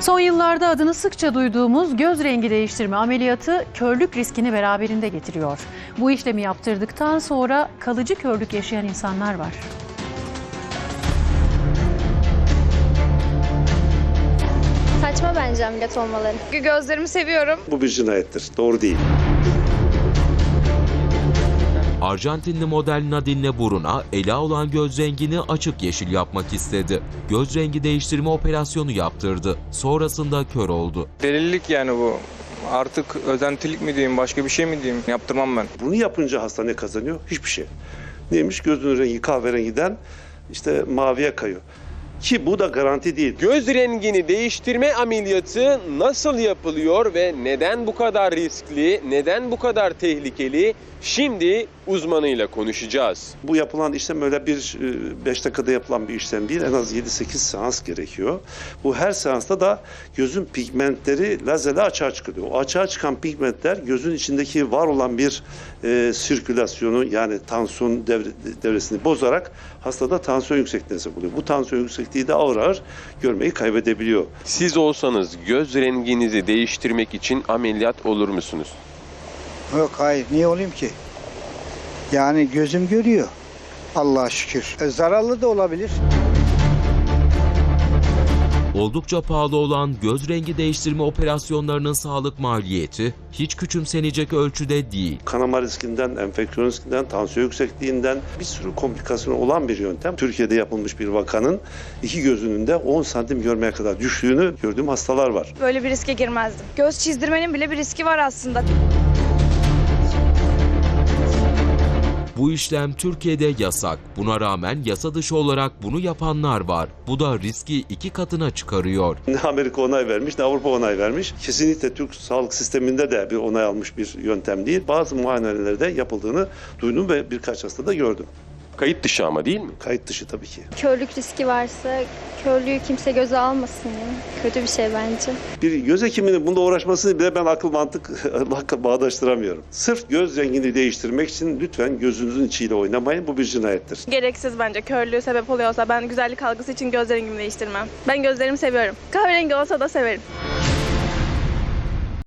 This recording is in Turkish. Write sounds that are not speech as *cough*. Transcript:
Son yıllarda adını sıkça duyduğumuz göz rengi değiştirme ameliyatı körlük riskini beraberinde getiriyor. Bu işlemi yaptırdıktan sonra kalıcı körlük yaşayan insanlar var. Saçma bence ameliyat olmaları. Gözlerimi seviyorum. Bu bir cinayettir. Doğru değil. Arjantinli model Nadine Buruna ela olan göz rengini açık yeşil yapmak istedi. Göz rengi değiştirme operasyonu yaptırdı. Sonrasında kör oldu. Delilik yani bu. Artık özentilik mi diyeyim, başka bir şey mi diyeyim? Yaptırmam ben. Bunu yapınca hasta ne kazanıyor? Hiçbir şey. Neymiş? Gözünün rengi kahverengiden işte maviye kayıyor. Ki bu da garanti değil. Göz rengini değiştirme ameliyatı nasıl yapılıyor ve neden bu kadar riskli, neden bu kadar tehlikeli? Şimdi uzmanıyla konuşacağız. Bu yapılan işlem öyle bir 5 dakikada yapılan bir işlem değil. En az 7-8 seans gerekiyor. Bu her seansta da gözün pigmentleri lazerle açığa çıkıyor. O açığa çıkan pigmentler gözün içindeki var olan bir e, sirkülasyonu yani tansiyon devre- devresini bozarak hastada tansiyon yüksekliğine sebep oluyor. Bu tansiyon yüksekliği de ağır ağır görmeyi kaybedebiliyor. Siz olsanız göz renginizi değiştirmek için ameliyat olur musunuz? Yok hayır niye olayım ki? Yani gözüm görüyor. Allah'a şükür. E, zararlı da olabilir. Oldukça pahalı olan göz rengi değiştirme operasyonlarının sağlık maliyeti hiç küçümsenecek ölçüde değil. kanama riskinden, enfeksiyon riskinden, tansiyon yüksekliğinden bir sürü komplikasyon olan bir yöntem. Türkiye'de yapılmış bir vakanın iki gözünün de 10 santim görmeye kadar düştüğünü gördüğüm hastalar var. Böyle bir riske girmezdim. Göz çizdirmenin bile bir riski var aslında. Bu işlem Türkiye'de yasak. Buna rağmen yasa dışı olarak bunu yapanlar var. Bu da riski iki katına çıkarıyor. Ne Amerika onay vermiş ne Avrupa onay vermiş. Kesinlikle Türk sağlık sisteminde de bir onay almış bir yöntem değil. Bazı muayenehanelerde yapıldığını duydum ve birkaç hastada gördüm. Kayıt dışı ama değil mi? Kayıt dışı tabii ki. Körlük riski varsa körlüğü kimse göze almasın ya. Kötü bir şey bence. Bir göz hekiminin bunda uğraşmasını bile ben akıl mantık *laughs* bağdaştıramıyorum. Sırf göz rengini değiştirmek için lütfen gözünüzün içiyle oynamayın. Bu bir cinayettir. Gereksiz bence körlüğü sebep oluyorsa ben güzellik algısı için göz rengimi değiştirmem. Ben gözlerimi seviyorum. Kahverengi olsa da severim.